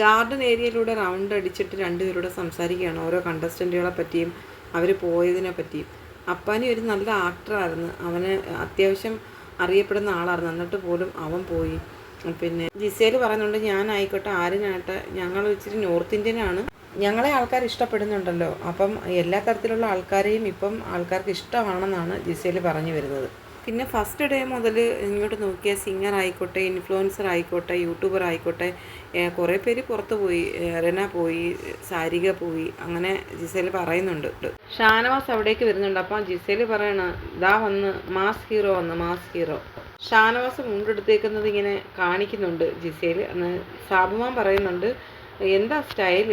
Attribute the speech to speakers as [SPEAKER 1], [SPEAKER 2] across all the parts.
[SPEAKER 1] Garden ഏരിയയിലൂടെ round അടിച്ചിട്ട് രണ്ടുപേരോട് സംസാരിക്കുകയാണ്. ഓരോ കണ്ടസ്റ്റന്റുകളെ പറ്റിയും അവർ പോയതിനെ പറ്റിയും. അപ്പാനി ഒരു നല്ല ആക്ടറായിരുന്നു അവന് അത്യാവശ്യം അറിയപ്പെടുന്ന ആളായിരുന്നു. എന്നിട്ട് പോലും അവൻ പോയി. പിന്നെ ജിസേൽ പറയുന്നുണ്ട് ഞാനായിക്കോട്ടെ ആരിനായിട്ട് ഞങ്ങൾ ഇച്ചിരി നോർത്ത് ഇന്ത്യനാണ്. ഞങ്ങളെ ആൾക്കാർ ഇഷ്ടപ്പെടുന്നുണ്ടല്ലോ. അപ്പം എല്ലാ തരത്തിലുള്ള ആൾക്കാരെയും ഇപ്പം ആൾക്കാർക്ക് ഇഷ്ടമാണെന്നാണ് ജിസേൽ പറഞ്ഞു വരുന്നത്. പിന്നെ ഫസ്റ്റ് ഡേ മുതൽ ഇങ്ങോട്ട് നോക്കിയാൽ സിംഗർ ആയിക്കോട്ടെ ഇൻഫ്ലുവൻസർ ആയിക്കോട്ടെ യൂട്യൂബർ ആയിക്കോട്ടെ കുറേ പേര് പുറത്ത് പോയി റെന പോയി സാരിക പോയി അങ്ങനെ ജിസേൽ പറയുന്നുണ്ട്. ഷാനവാസ് അവിടേക്ക് വരുന്നുണ്ട്. അപ്പം ജിസേൽ പറയണ ദാ വന്ന് മാസ് ഹീറോ വന്ന് മാസ് ഹീറോ ഷാനവാസ് മുണ്ടെടുത്തേക്കുന്നത് ഇങ്ങനെ കാണിക്കുന്നുണ്ട് ജിസേൽ. അന്ന് സാബുമാൻ പറയുന്നുണ്ട് എന്താ സ്റ്റൈൽ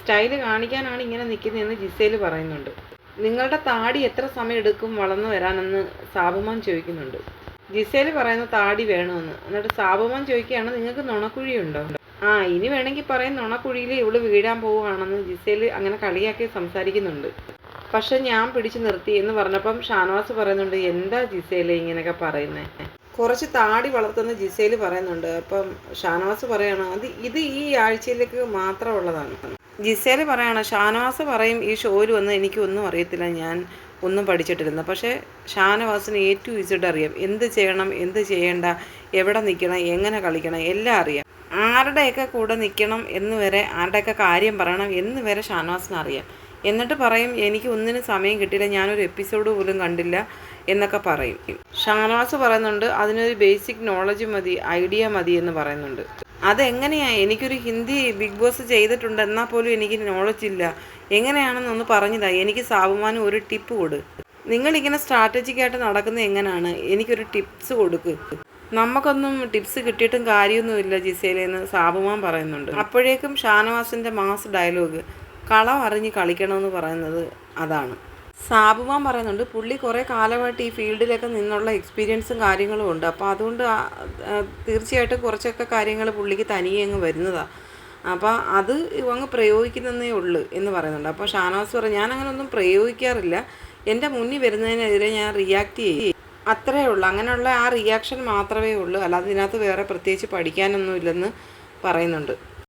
[SPEAKER 1] സ്റ്റൈൽ കാണിക്കാനാണ് ഇങ്ങനെ നിൽക്കുന്നതെന്ന് ജിസേൽ പറയുന്നുണ്ട്. നിങ്ങളുടെ താടി എത്ര സമയം എടുക്കും വളർന്നു വരാനെന്ന് സാബുമാൻ ചോദിക്കുന്നുണ്ട്. ജിസേൽ പറയുന്ന താടി വേണമെന്ന്. എന്നിട്ട് സാബുമാൻ ചോദിക്കുകയാണ് നിങ്ങൾക്ക് നുണക്കുഴിയുണ്ടോ? ആ ഇനി വേണമെങ്കിൽ പറയും നുണക്കുഴിയിൽ ഇവൾ വീഴാൻ പോവുകയാണെന്ന് ജിസേൽ അങ്ങനെ കളിയാക്കി സംസാരിക്കുന്നുണ്ട്. പക്ഷെ ഞാൻ പിടിച്ചു നിർത്തി എന്ന് പറഞ്ഞപ്പം ഷാനവാസ് പറയുന്നുണ്ട് എന്താ ജിസേലെ ഇങ്ങനെയൊക്കെ പറയുന്നത് കുറച്ച് താടി വളർത്തുന്ന ജിസേൽ പറയുന്നുണ്ട്. അപ്പം ഷാനവാസ് പറയാണ് അത് ഇത് ഈ ആഴ്ചയിലേക്ക് മാത്രമുള്ളതാണ്. ജിസേൽ പറയാണ് ഷാനവാസ് പറയും ഈ ഷോയിൽ വന്ന് എനിക്കൊന്നും അറിയത്തില്ല ഞാൻ ഒന്നും പഠിച്ചിട്ടിരുന്നു പക്ഷേ ഷാനവാസിന് എ ടു ഇസഡ് അറിയാം. എന്ത് ചെയ്യണം എന്ത് ചെയ്യേണ്ട എവിടെ നിൽക്കണം എങ്ങനെ കളിക്കണം എല്ലാം അറിയാം. ആരുടെയൊക്കെ കൂടെ നിൽക്കണം എന്ന് വരെ ആരുടെയൊക്കെ കാര്യം പറയണം എന്ന് വരെ ഷാനവാസിന് അറിയാം. എന്നിട്ട് പറയും എനിക്ക് ഒന്നിനും സമയം കിട്ടിയില്ല ഞാനൊരു എപ്പിസോഡ് പോലും കണ്ടില്ല എന്നൊക്കെ പറയും. ഷാനവാസ് പറയുന്നുണ്ട് അതിനൊരു ബേസിക് നോളജ് മതി ഐഡിയ മതി എന്ന് പറയുന്നുണ്ട്. അതെങ്ങനെയാ? എനിക്കൊരു ഹിന്ദി ബിഗ് ബോസ് ചെയ്തിട്ടുണ്ട് എന്നാൽ പോലും എനിക്ക് നോളജ് ഇല്ല. എങ്ങനെയാണെന്നൊന്ന് പറഞ്ഞതാ എനിക്ക് സാബുമാന് ഒരു ടിപ്പ് കൊടു. നിങ്ങളിങ്ങനെ സ്ട്രാറ്റജിക്കായിട്ട് നടക്കുന്നത് എങ്ങനെയാണ് എനിക്കൊരു ടിപ്സ് കൊടുക്ക്. നമുക്കൊന്നും ടിപ്സ് കിട്ടിയിട്ടും കാര്യമൊന്നുമില്ല ജിസയിലെന്ന് സാബുമാൻ പറയുന്നുണ്ട്. അപ്പോഴേക്കും ഷാനവാസിന്റെ മാസ് ഡയലോഗ് കളം അറിഞ്ഞ് കളിക്കണമെന്ന് പറയുന്നത് അതാണ്. സാബുമാൻ പറയുന്നുണ്ട് പുള്ളി കുറേ കാലമായിട്ട് ഈ ഫീൽഡിലൊക്കെ നിന്നുള്ള എക്സ്പീരിയൻസും കാര്യങ്ങളും ഉണ്ട്. അപ്പോൾ അതുകൊണ്ട് തീർച്ചയായിട്ടും കുറച്ചൊക്കെ കാര്യങ്ങൾ പുള്ളിക്ക് തനിയെ അങ്ങ് വരുന്നതാണ് അപ്പോൾ അത് അങ്ങ് പ്രയോഗിക്കുന്നതേ ഉള്ളൂ എന്ന് പറയുന്നുണ്ട്. അപ്പോൾ ഷാനവാസ് പറഞ്ഞു ഞാൻ അങ്ങനെ ഒന്നും പ്രയോഗിക്കാറില്ല. എന്റെ മുന്നിൽ വരുന്നതിനെതിരെ ഞാൻ റിയാക്ട് ചെയ്യും. അത്രേ ഉള്ളൂ. അങ്ങനെയുള്ള ആ റിയാക്ഷൻ മാത്രമേ ഉള്ളൂ. അല്ലാതെ ഇതിനകത്ത് വേറെ പ്രത്യേകിച്ച് പഠിക്കാനൊന്നുമില്ലെന്ന് പറയുന്നുണ്ട്.